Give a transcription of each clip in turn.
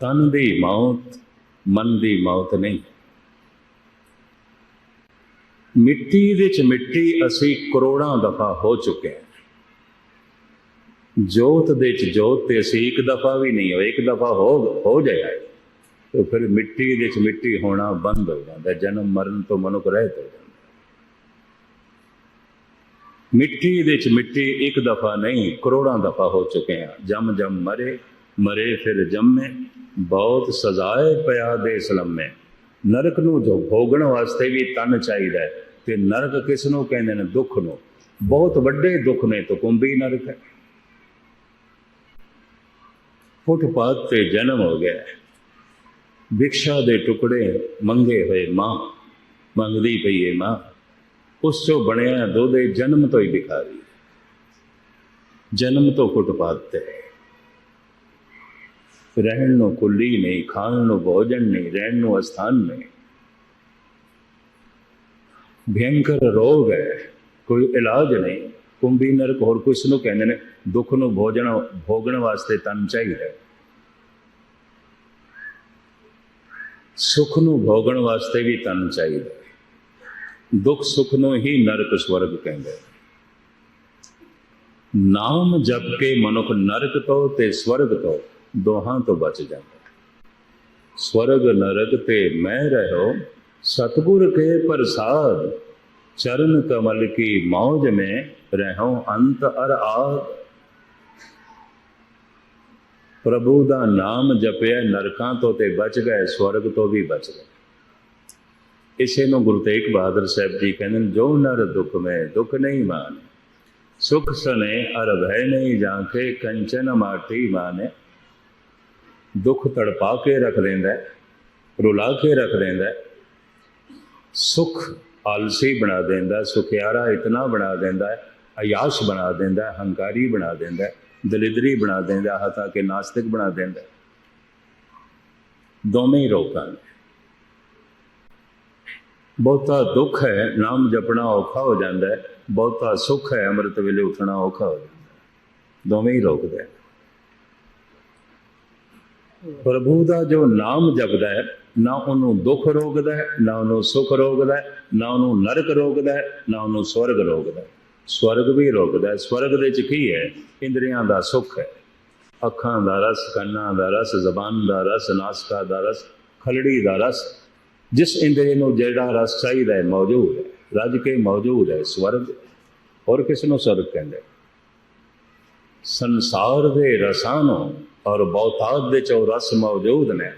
ਤਨ ਦੀ ਮੌਤ, ਮਨ ਦੀ ਮੌਤ ਨਹੀਂ। ਮਿੱਟੀ ਦੇ ਚ ਮਿੱਟੀ ਅਸੀਂ ਕਰੋੜਾਂ ਦਫਾ ਹੋ ਚੁੱਕੇ ਹਾਂ। ਜੋਤ ਦੇ ਚ ਜੋਤ ਤੇ ਅਸੀਂ ਇੱਕ ਦਫਾ ਵੀ ਨਹੀਂ ਹੋਏ, ਇੱਕ ਦਫਾ ਹੋ ਹੋ ਜਾਇਆ ਤੇ ਫਿਰ ਮਿੱਟੀ ਦੇ ਚ ਮਿੱਟੀ ਹੋਣਾ ਬੰਦ ਹੋ ਜਾਂਦਾ, ਜਨਮ ਮਰਨ ਤੋਂ ਮਨੁੱਖ ਰਹਿਤ ਹੋ ਜਾਂਦਾ। ਮਿੱਟੀ ਦੇ ਚ ਮਿੱਟੀ ਇੱਕ ਦਫਾ ਨਹੀਂ, ਕਰੋੜਾਂ ਦਫਾ ਹੋ ਚੁੱਕੇ ਹਾਂ। ਜਮ ਜਮ ਮਰੇ ਮਰੇ ਫਿਰ ਜੰਮੇ। ਬਹੁਤ ਸਜ਼ਾਏ ਪਿਆ ਦੇ ਸਲਮੇ ਨਰਕ ਨੂੰ ਜੋ ਭੋਗਣ ਵਾਸਤੇ ਵੀ ਤਨ ਚਾਹੀਦਾ ਹੈ, ਤੇ ਨਰਕ ਕਿਸ ਨੂੰ ਕਹਿੰਦੇ ਨੇ? ਦੁੱਖ ਨੂੰ। ਬਹੁਤ ਵੱਡੇ ਦੁੱਖ ਨੇ, ਤਾਂ ਕੁੰਭੀ ਨਰਕ ਹੈ। ਫੁੱਟਪਾਥ ਤੇ ਜਨਮ ਹੋ ਗਿਆ ਵਿਕਸ਼ਾ ਦੇ ਟੁਕੜੇ ਮੰਗੇ ਹੋਏ ਮਾਂ, ਮੰਗਦੀ ਪਈ ਏ ਮਾਂ। ਉਸ ਚੋਂ ਬਣਿਆ ਦੋਦੇ ਜਨਮ ਤੋਂ ਹੀ ਭਿਖਾਰੀ ਜਨਮ ਤੋਂ ਫੁੱਟਪਾਥ ਤੇ। ਰਹਿਣ ਨੂੰ ਕੁੱਲੀ ਨਹੀਂ, ਖਾਣ ਨੂੰ ਭੋਜਨ ਨਹੀਂ, ਰਹਿਣ ਨੂੰ ਅਸਥਾਨ ਨਹੀਂ। ਰੋਗ ਹੈ, ਕੋਈ ਇਲਾਜ ਨਹੀਂ। ਕੁੰਭੀ ਨਰਕ ਹੋਰ ਕੁਛ ਨੂੰ ਕਹਿੰਦੇ ਨੇ, ਦੁੱਖ ਨੂੰ ਭੋਜਨ, ਭੋਗਣ ਵਾਸਤੇ ਤਨ ਚਾਹੀਦਾ ਹੈ। ਸੁਖ ਨੂੰ ਭੋਗਣ ਵਾਸਤੇ ਵੀ ਤਨ ਚਾਹੀਦਾ ਦੁੱਖ ਸੁਖ ਨੂੰ ਹੀ ਨਰਕ ਸਵਰਗ ਕਹਿੰਦੇ ਨਾਮ ਜਪ ਕੇ ਮਨੁੱਖ ਨਰਕ ਤੋਂ ਤੇ ਸਵਰਗ ਤੋਂ ਦੋਹਾਂ ਤੋਂ ਬਚ ਜਾਂਦਾ। ਸਵਰਗ ਨਰਕ ਤੇ ਮੈਂ ਰਹੋ ਸਤਗੁਰ ਕੇ ਪ੍ਰਸਾਦ। ਚਰਨ ਕਮਲ ਕੀ ਮौज में ਰਹੋ ਅੰਤ ਅਰ ਆਦ। ਪ੍ਰਭੂ ਦਾ ਨਾਮ ਜਪਿਆ ਨਰਕਾਂ ਤੋਂ ਤੇ ਬਚ ਗਏ ਸਵਰਗ ਤੋਂ ਵੀ ਬਚ ਗਏ। ਇਸੇ ਨੂੰ ਗੁਰੂ ਤੇਗ ਬਹਾਦਰ ਸਾਹਿਬ ਜੀ ਕਹਿੰਦੇ ਨੇ, ਜੋ ਨਰ ਦੁਖ ਮੈਂ ਦੁੱਖ ਨਹੀਂ ਮਾਨ ਸੁਖ ਸਨੇ ਅਰ ਭੈ ਨਹੀਂ ਜਾਂਕੇ ਕੰਚਨ ਮਾਟੀ ਮਾਨੇ ਦੁੱਖ ਤੜਪਾ ਕੇ ਰੱਖ ਦਿੰਦਾ ਰੁਲਾ ਕੇ ਰੱਖ ਦਿੰਦਾ ਹੈ। ਸੁਖ ਆਲਸੀ ਬਣਾ ਦਿੰਦਾ ਸੁਖਿਆਰਾ ਇਤਨਾ ਬਣਾ ਦਿੰਦਾ ਹੈ, ਅਯਾਸ਼ ਬਣਾ ਦਿੰਦਾ ਹੰਕਾਰੀ ਬਣਾ ਦਿੰਦਾ ਦਲਿਦਰੀ ਬਣਾ ਦਿੰਦਾ ਹਤਾ ਕਿ ਨਾਸਤਿਕ ਬਣਾ ਦਿੰਦਾ ਦੋਵੇਂ ਹੀ ਰੋਕਾਂ ਨੇ। ਬਹੁਤਾ ਦੁੱਖ ਹੈ, ਨਾਮ ਜਪਣਾ ਔਖਾ ਹੋ ਜਾਂਦਾ ਹੈ, ਬਹੁਤਾ ਸੁੱਖ ਹੈ, ਅੰਮ੍ਰਿਤ ਵੇਲੇ ਉੱਠਣਾ ਔਖਾ ਹੋ ਜਾਂਦਾ ਦੋਵੇਂ ਹੀ ਰੋਕਦੇ ਪ੍ਰਭੂ ਦਾ ਜੋ ਨਾਮ ਜਪਦਾ ਹੈ, ਨਾ ਉਹਨੂੰ ਦੁੱਖ ਰੋਕਦਾ ਹੈ, ਨਾ ਉਹਨੂੰ ਸੁੱਖ ਰੋਕਦਾ ਹੈ, ਨਾ ਉਹਨੂੰ ਨਰਕ ਰੋਕਦਾ ਹੈ, ਨਾ ਉਹਨੂੰ ਸਵਰਗ ਰੋਕਦਾ ਹੈ। ਸਵਰਗ ਵੀ ਰੋਕਦਾ ਹੈ। ਸਵਰਗ ਦੇ ਚ ਕੀ ਹੈ? ਇੰਦਰੀਆਂ ਦਾ ਸੁੱਖ ਹੈ। ਅੱਖਾਂ ਦਾ ਰਸ, ਕੰਨਾਂ ਦਾ ਰਸ, ਜ਼ਬਾਨ ਦਾ ਰਸ, ਨਾਸਕਾ ਦਾ ਰਸ, ਖਲੜੀ ਦਾ ਰਸ। ਜਿਸ ਇੰਦਰੀ ਨੂੰ ਜਿਹੜਾ ਰਸ ਚਾਹੀਦਾ ਹੈ, ਮੌਜੂਦ ਹੈ। ਰੱਜ ਕੇ ਮੌਜੂਦ ਹੈ ਸਵਰਗ। ਔਰ ਕਿਸ ਨੂੰ ਸਵਰਗ ਕਹਿੰਦੇ? ਸੰਸਾਰ ਦੇ ਰਸਾਂ ਨੂੰ ਔਰ ਬਹੁਤਾਤ ਦੇ ਚੋਂ ਰਸ ਮੌਜੂਦ ਨੇ।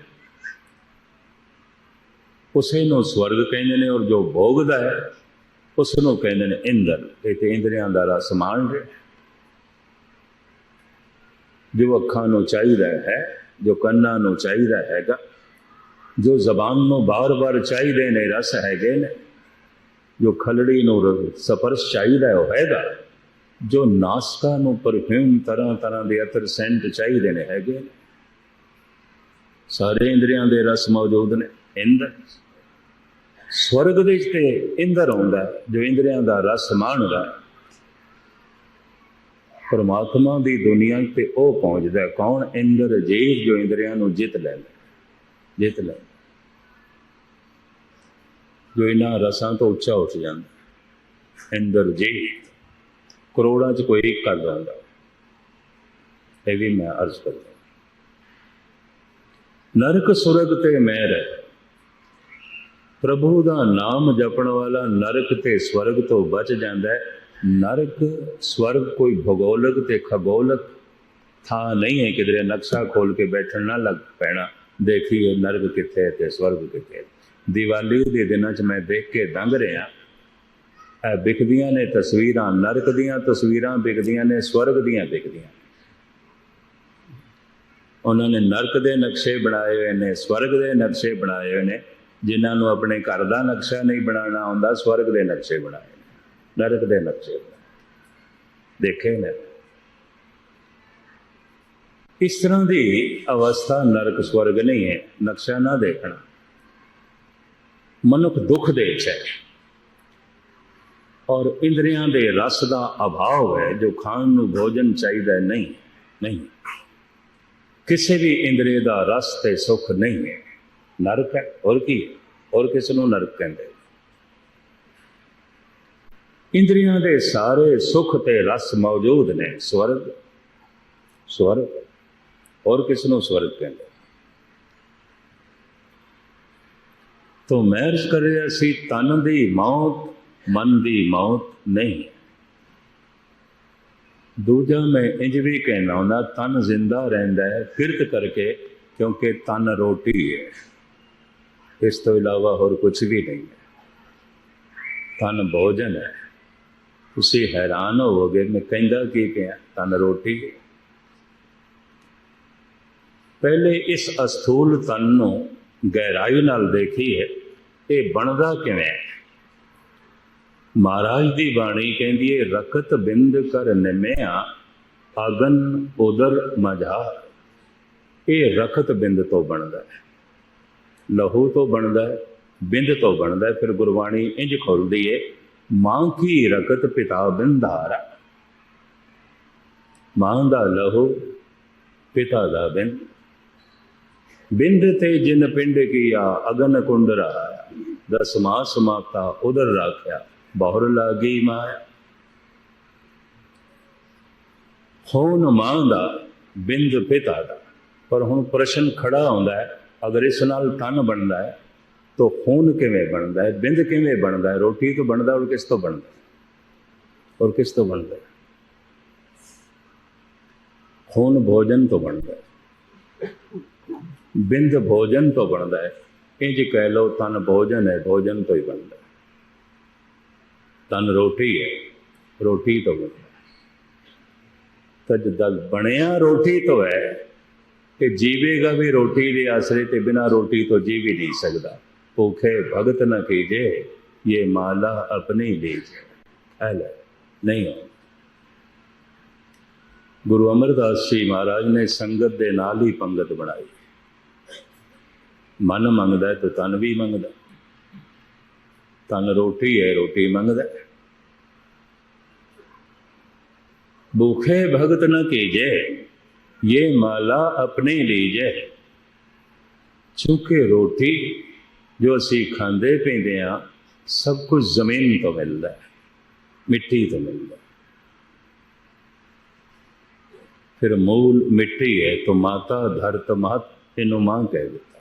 ਉਸੇ ਨੂੰ ਸਵਰਗ ਕਹਿੰਦੇ ਨੇ ਔਰ ਜੋ ਭੋਗਦਾ ਹੈ, ਉਸ ਨੂੰ ਕਹਿੰਦੇ ਨੇ ਇੰਦਰ। ਇਹ ਤੇ ਇੰਦਰੀਆਂ ਦਾ ਰਸ ਮਾਣ ਰਿਹਾ ਜੋ ਅੱਖਾਂ ਨੂੰ ਚਾਹੀਦਾ ਹੈ, ਜੋ ਕੰਨਾਂ ਨੂੰ ਚਾਹੀਦਾ ਹੈਗਾ, ਜੋ ਜ਼ਬਾਨ ਨੂੰ ਬਾਰ-ਬਾਰ ਚਾਹੀਦੇ ਨੇ, ਰਸ ਹੈਗੇ ਨੇ, ਜੋ ਖਲੜੀ ਨੂੰ ਰ- ਸਪਰਸ਼ ਚਾਹੀਦਾ ਉਹ ਹੈਗਾ। ਜੋ ਨਾਸਕਾ ਨੂੰ ਪਰਫਿਊਮ ਤਰ੍ਹਾਂ ਤਰ੍ਹਾਂ ਦੇ ਅਤਰ ਸੈਂਟ ਚਾਹੀਦੇ ਨੇ ਹੈਗੇ, ਸਾਰੇ ਇੰਦਰੀਆਂ ਦੇ ਰਸ ਮੌਜੂਦ ਨੇ, ਇੰਦਰ। ਸਵਰਗ ਦੇ ਵਿੱਚ ਤੇ ਇੰਦਰ ਆਉਂਦਾ ਜੋ ਇੰਦਰੀਆਂ ਦਾ ਰਸ ਮਾਣਦਾ ਪਰਮਾਤਮਾ ਦੀ ਦੁਨੀਆ ਤੇ ਉਹ ਪਹੁੰਚਦਾ ਕੌਣ? ਇੰਦਰ ਜੀਵ ਜੋ ਇੰਦਰੀਆਂ ਨੂੰ ਜਿੱਤ ਲੈਂਦਾ ਜਿੱਤ ਲੈਂਦਾ ਜੋ ਇਹਨਾਂ ਰਸਾਂ ਤੋਂ ਉੱਚਾ ਉੱਠ ਜਾਂਦਾ ਇੰਦਰ ਜੀਵ। ਕਰੋੜਾਂ ਚ ਕੋਈ ਇੱਕ ਕਰ ਜਾਂਦਾ। ਇਹ ਵੀ ਮੈਂ ਅਰਜ਼ ਕਰਦਾ ਨਰਕ ਸੁਰਗ ਤੇ ਮਹਿਰ ਹੈ ਪ੍ਰਭੂ ਦਾ ਨਾਮ ਜਪਣ ਵਾਲਾ ਨਰਕ ਤੇ ਸਵਰਗ ਤੋਂ ਬਚ ਜਾਂਦਾ ਹੈ। ਨਰਕ, ਸਵਰਗ ਕੋਈ ਭੂਗੋਲਿਕ ਤੇ ਖਗੋਲਕ ਥਾਂ ਨਹੀਂ ਹੈ। ਕਿਧਰੇ ਨਕਸ਼ਾ ਖੋਲ ਕੇ ਬੈਠਣ ਨਾ ਲੱਗ ਪੈਣਾ। ਦੇਖੀਏ ਨਰਕ ਕਿੱਥੇ ਹੈ ਤੇ ਸਵਰਗ ਕਿੱਥੇ ਦੀਵਾਲੀ ਦੇ ਦਿਨਾਂ 'ਚ ਮੈਂ ਦੇਖ ਕੇ ਦੰਗ ਰਿਹਾ। ਇਹ ਵਿਕਦੀਆਂ ਨੇ ਤਸਵੀਰਾਂ, ਨਰਕ ਦੀਆਂ ਤਸਵੀਰਾਂ ਵਿਕਦੀਆਂ ਨੇ, ਸਵਰਗ ਦੀਆਂ ਵਿਕਦੀਆਂ ਉਹਨਾਂ ਨੇ ਨਰਕ ਦੇ ਨਕਸ਼ੇ ਬਣਾਏ ਹੋਏ ਨੇ, ਸਵਰਗ ਦੇ ਨਕਸ਼ੇ ਬਣਾਏ ਹੋਏ ਨੇ। ਜਿਨ੍ਹਾਂ ਨੂੰ ਆਪਣੇ ਘਰ ਦਾ ਨਕਸ਼ਾ ਨਹੀਂ ਬਣਾਉਣਾ ਆਉਂਦਾ ਸਵਰਗ ਦੇ ਨਕਸ਼ੇ ਬਣਾਏ ਨੇ। ਨਰਕ ਦੇ ਨਕਸ਼ੇ ਬਣਾਏ। ਦੇਖੇ ਨੇ? ਇਸ ਤਰ੍ਹਾਂ ਦੀ ਅਵਸਥਾ ਨਰਕ, ਸਵਰਗ ਨਹੀਂ ਹੈ। ਨਕਸ਼ਾ ਨਾ ਦੇਖਣਾ। ਮਨੁੱਖ ਦੁੱਖ ਦੇ ਚ ਹੈ। ਔਰ ਇੰਦਰੀਆਂ ਦੇ ਰਸ ਦਾ ਅਭਾਵ ਹੈ, ਜੋ ਖਾਣ ਨੂੰ ਭੋਜਨ ਚਾਹੀਦਾ ਨਹੀਂ ਨਹੀਂ। ਕਿਸੇ ਵੀ ਇੰਦਰੀ ਦਾ ਰਸ ਤੇ ਸੁਖ ਨਹੀਂ ਹੈ। ਨਰਕ ਹੈ, ਹੋਰ ਕੀ ਹੈ? ਹੋਰ ਕਿਸ ਨੂੰ ਨਰਕ ਕਹਿੰਦੇ ਇੰਦਰੀਆਂ ਦੇ ਸਾਰੇ ਸੁਖ ਤੇ ਰਸ ਮੌਜੂਦ ਨੇ, ਸਵਰਗ। ਸਵਰਗ, ਹੋਰ ਕਿਸ ਨੂੰ ਸਵਰਗ ਕਹਿੰਦੇ ਤੋ ਮਹਿਰਜ ਰਿਹਾ ਸੀ, ਤਨ ਦੀ ਮੌਤ ਮਨ ਦੀ ਮੌਤ ਨਹੀਂ ਦੂਜਾ ਮੈਂ ਇੰਜ ਵੀ ਕਹਿਣਾ ਹੁੰਦਾ ਤਨ ਜ਼ਿੰਦਾ ਰਹਿੰਦਾ ਹੈ ਕਿਰਤ ਕਰਕੇ ਕਿਉਂਕਿ ਤਨ ਰੋਟੀ ਹੈ ਇਸ ਤੋਂ ਇਲਾਵਾ ਹੋਰ ਕੁਝ ਵੀ ਨਹੀਂ ਹੈ ਤਨ ਭੋਜਨ ਹੈ ਤੁਸੀਂ ਹੈਰਾਨ ਹੋਵੋਗੇ ਮੈਂ ਕਹਿੰਦਾ ਕੀ ਪਿਆ ਤਨ ਰੋਟੀ ਹੈ ਪਹਿਲੇ ਇਸ ਅਸਥੂਲ ਤਨ ਨੂੰ ਗਹਿਰਾਈ ਨਾਲ ਦੇਖੀਏ ਇਹ ਬਣਦਾ ਕਿਵੇਂ ਹੈ ਮਹਾਰਾਜ ਦੀ ਬਾਣੀ ਕਹਿੰਦੀ ਹੈ ਰਕਤ ਬਿੰਦ ਕਰ ਨਿਮਿਆ, ਅਗਨ ਉਦਰ ਮਝਾ ਇਹ ਰਕਤ ਬਿੰਦ ਤੋਂ ਬਣਦਾ ਹੈ। ਲਹੂ ਤੋਂ ਬਣਦਾ ਹੈ, ਬਿੰਦ ਤੋਂ ਬਣਦਾ ਹੈ। ਫਿਰ ਗੁਰਬਾਣੀ ਇੰਜ ਖੋਲਦੀ ਹੈ ਮਾਂ ਕੀ ਰਕਤ ਪਿਤਾ ਬਿੰਦਾਰਾ ਮਾਂ ਦਾ ਲਹੂ, ਪਿਤਾ ਦਾ ਬਿੰਦ। ਬਿੰਦ ਤੇ ਜਿਨ ਪਿੰਡ ਕੀਆ, ਅਗਨ ਕੁੰਡਰਾ ਦਸਮਾ ਸਮਾਪਤਾ ਉਧਰ ਰੱਖਿਆ। ਬਹੁਰ ਲਾਗੀ ਮਾਇਆ। ਹੋਣ ਮਾਂ ਦਾ ਬਿੰਦ ਪਿਤਾ ਦਾ। ਪਰ ਹੁਣ ਪ੍ਰਸ਼ਨ ਖੜਾ ਆਉਂਦਾ ਹੈ, ਅਗਰ ਇਸ ਨਾਲ ਤਨ ਬਣਦਾ ਹੈ, ਤਾਂ ਖੂਨ ਕਿਵੇਂ ਬਣਦਾ ਹੈ, ਬਿੰਦ ਕਿਵੇਂ ਬਣਦਾ ਹੈ, ਰੋਟੀ ਤੋਂ ਬਣਦਾ ਔਰ ਕਿਸ ਤੋਂ ਬਣਦਾ ਔਰ ਕਿਸ ਤੋਂ ਬਣਦਾ ਹੈ? ਖੂਨ ਭੋਜਨ ਤੋਂ ਬਣਦਾ ਹੈ। ਬਿੰਦ ਭੋਜਨ ਤੋਂ ਬਣਦਾ ਹੈ। ਇੰਜ ਕਹਿ ਲਓ, ਤਨ ਭੋਜਨ ਹੈ, ਭੋਜਨ ਤੋਂ ਹੀ ਬਣਦਾ ਤਨ ਰੋਟੀ ਹੈ, ਰੋਟੀ ਤੋਂ ਬਣਿਆ ਤਾਂ ਜਦ ਬਣਿਆ ਰੋਟੀ ਤੋਂ ਹੈ ਕਿ ਜੀਵੇਗਾ ਵੀ ਰੋਟੀ ਦੇ ਆਸਰੇ ਤੇ ਬਿਨਾ ਰੋਟੀ ਤੋਂ ਜੀ ਵੀ ਨਹੀਂ ਸਕਦਾ। ਭੁੱਖੇ ਭਗਤ ਨਾ ਕੀਜੇ ਇਹ ਮਾਲਾ ਆਪਣੀ ਲੀਜੇ। ਲੈ, ਨਹੀਂ ਹੋ ਗੁਰੂ ਅਮਰਦਾਸ ਜੀ ਮਹਾਰਾਜ ਨੇ ਸੰਗਤ ਦੇ ਨਾਲ ਹੀ ਪੰਗਤ ਬਣਾਈ। ਮਨ ਮੰਗਦਾ ਤੇ ਤਨ ਵੀ ਮੰਗਦਾ। तन रोटी है, रोटी मंगद भूखे भगत न कीजे, ये माला अपने लीजे। चूँकि रोटी जो असी खाते पीते हाँ सब कुछ ज़मीन तो मिलता है, मिट्टी तो मिलता है। फिर मूल मिट्टी है तो माता धरत महत इन माँ कह देता